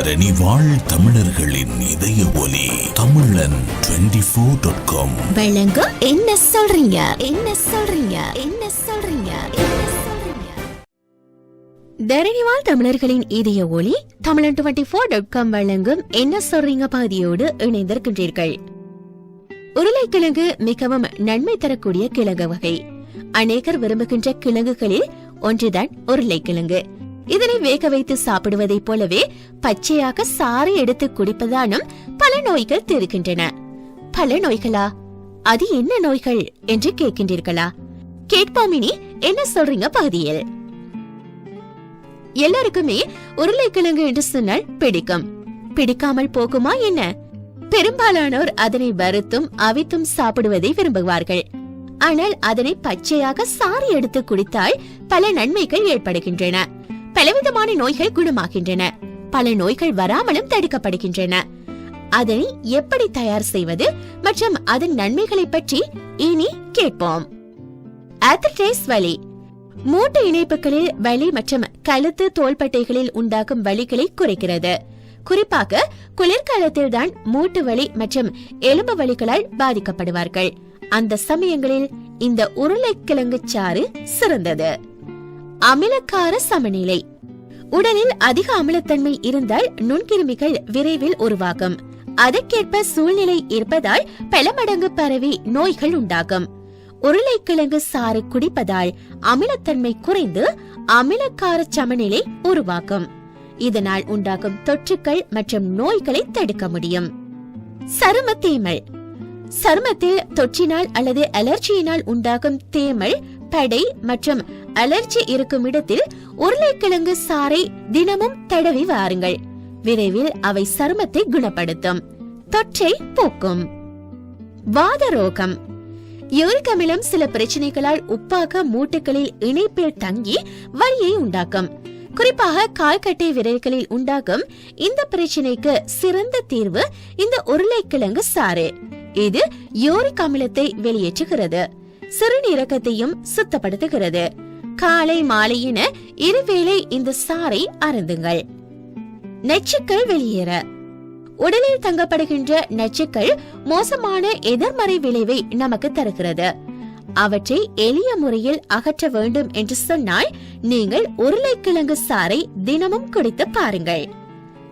தரணி வாழ் தமிழர்களின் இதய ஒலி தமிழன் டுவெண்டி ஃபோர் டாட் காம் வழங்கும் என்ன சொல்றீங்க? என்ன சொல்றீங்க? என்ன சொல்றீங்க? என்ன தரணிவால் தமிழர்களின் இதய ஒளி தமிழன் டுவெண்டி போர் டாட் காம் வழங்கும் என்ன சொல்றீங்க பகுதியோடு இணைந்திருக்கின்றீர்கள். உருளைக்கிழங்கு மிகவும் நன்மை தரக்கூடிய கிழங்கு வகை. அநேகர் விரும்புகின்ற கிழங்குகளில் ஒன்றுதான் உருளைக்கிழங்கு. இதனை வேக வைத்து சாப்பிடுவதைப் போலவே பச்சையாக சாறு எடுத்து குடிப்பதாலும் பல நோய்கள் தீர்க்கின்றன. பல நோய்களா? அது என்ன நோய்கள் என்று கேட்கின்றீர்களா? கேட்போமினி என்ன சொல்றீங்க பகுதியில்? எல்லாருக்குமே உருளைக்கிழங்கு என்று சொன்னால் பிடிக்கும். பிடிக்காமல் போகுமா என்ன? பெரும்பாலானோர் அதனை வறுத்தும் அவித்தும் சாப்பிடுவதை விரும்புவார்கள். ஆனால் அதனை பச்சையாக சாறு எடுத்து குடித்தால் பல நன்மைகள் ஏற்படுகின்றன. பலவிதமான நோய்கள் குணமாகின்றன. பல நோய்கள் வராமலும் தடுக்கப்படுகின்றன. அதனை எப்படி தயார் செய்வது மற்றும் அதன் நன்மைகளை பற்றி இனி கேட்போம். ஆத்தரைட்டிஸ் வலி. மூட்டு இணைப்புகளில் வலி மற்றும் கழுத்து தோள்பட்டைகளில் உண்டாகும் வலிகளை குறைக்கிறது. குறிப்பாக குளிர்காலத்தில் தான் மூட்டு வலி மற்றும் எலும்பு வலிகளால் பாதிக்கப்படுவார்கள். அந்த சமயங்களில் இந்த உருளைக்கிழங்கு சாறு சிறந்தது. அமிலக்கார சமநிலை. உடலில் அதிக அமிலத்தன்மை இருந்தால் நுண்கிருமிகள் விரைவில் உருவாகும். அதற்கேற்ப சூழ்நிலை இருப்பதால் பல மடங்கு பரவி நோய்கள் உண்டாகும். உருளைக்கிழங்கு சாறு குடிப்பதால் அமிலத்தன்மை குறைந்து அமிலக்கார சமநிலை உருவாகும். இதனால் உண்டாகும் தொற்றுக்கள் மற்றும் நோய்களை தடுக்க முடியும். சரும தேமல். சருமத்தில் தொற்றினால் அல்லது அலர்ஜியினால் உண்டாகும் தேமல் படை மற்றும் அலர்ஜி இருக்கும் இடத்தில் உருளைக்கிழங்கு சாறை தினமும் தடவி வாருங்கள். விரைவில் அவை சருமத்தை குணப்படுத்தும். தொற்றை போக்கும். வாத ரோகம் யூரிக் அமிலம் சில பிரச்சனைகளால் உப்பாக மூட்டுகளில் இணைப்பில் தங்கி வலியை உண்டாக்கும். குறிப்பாக கால்கட்டை விரல்களில் உண்டாகும். இந்த பிரச்சனைக்கு சிறந்த தீர்வு இந்த உருளைக்கிழங்கு சாறு. இது யோரிக் அமிலத்தை வெளியேற்றுகிறது. சிறுநீரகத்தையும் சுத்தப்படுத்துகிறது. காலை மாலை என இருவேளை இந்த சாறை அருந்துங்கள். நச்சுக்கள் வெளியேற. உடலில் தங்கப்படுகின்ற நச்சுக்கள் மோசமான எதிர்மறை விளைவை நமக்கு தருகிறது. அவற்றை எளிய முறையில் அகற்ற வேண்டும் என்று சொன்னால் நீங்கள் உருளைக்கிழங்கு சாறை தினமும் குடித்து பாருங்கள்.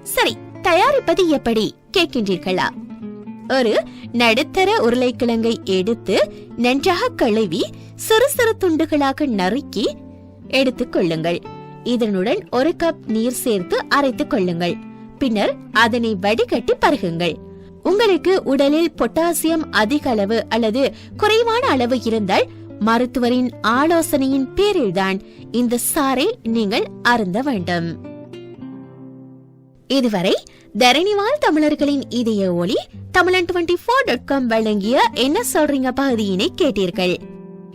சரி தயாரிப்பது எப்படி? கேட்கின்றீர்களா? ஒரு நடுத்தர உருளைக்கிழங்கை எடுத்து நன்றாக கழுவி சிறு சிறு துண்டுகளாக நறுக்கி எடுத்துக் கொள்ளுங்கள். இதனுடன் ஒரு கப் நீர் சேர்த்து அரைத்துக் கொள்ளுங்கள். பின்னர் அதனை வடிகட்டி பருகுங்கள். உங்களுக்கு உடலில் பொட்டாசியம் அதிக அளவு அல்லது குறைவான அளவு இருந்தால் மருத்துவரின் ஆலோசனையின் பேரில்தான் இந்த சாறை நீங்கள் அருந்த வேண்டும். இதுவரை தரணிவால் தமிழர்களின் இதய ஒளி தமிழன் டுவெண்டி ஃபோர் டாட் காம் வழங்கிய என்ன சொல்றீங்க பகுதியினை கேட்டீர்கள்.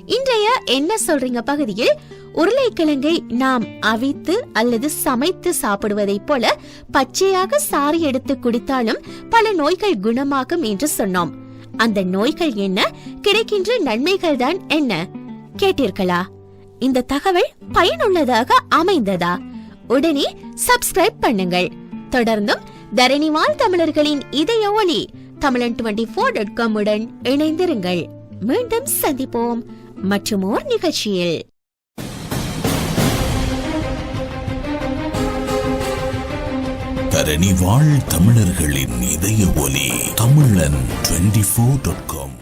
இன்றைய என்ன சொல்றீங்க பகுதியில் உருளைக்கிழங்கை நாம் அவித்து அல்லது சமைத்து சாப்பிடுவதைப் போல பச்சையாக சாறு எடுத்து குடித்தாலும் பல நோய்கள் குணமாகும் என்று சொன்னோம். அந்த நோய்கள் என்ன? கிடைக்கின்ற நன்மைகள் தான் என்ன? கேட்டீர்களா? இந்த தகவல் பயனுள்ளதாக அமைந்ததா? உடனே சப்ஸ்கிரைப் பண்ணுங்கள். தொடர்ந்தும் தரணிவால் தமிழர்களின் இதய ஒளி தமிழன் டுவெண்டி போர் டாட் காம் உடன் இணைந்திருங்கள். மீண்டும் சந்திப்போம். மற்றும் ஓர் நிகழ்ச்சியில். தரணி வாழ் தமிழர்களின் இதய ஒலி தமிழன் டுவெண்டி ஃபோர் டாட் காம்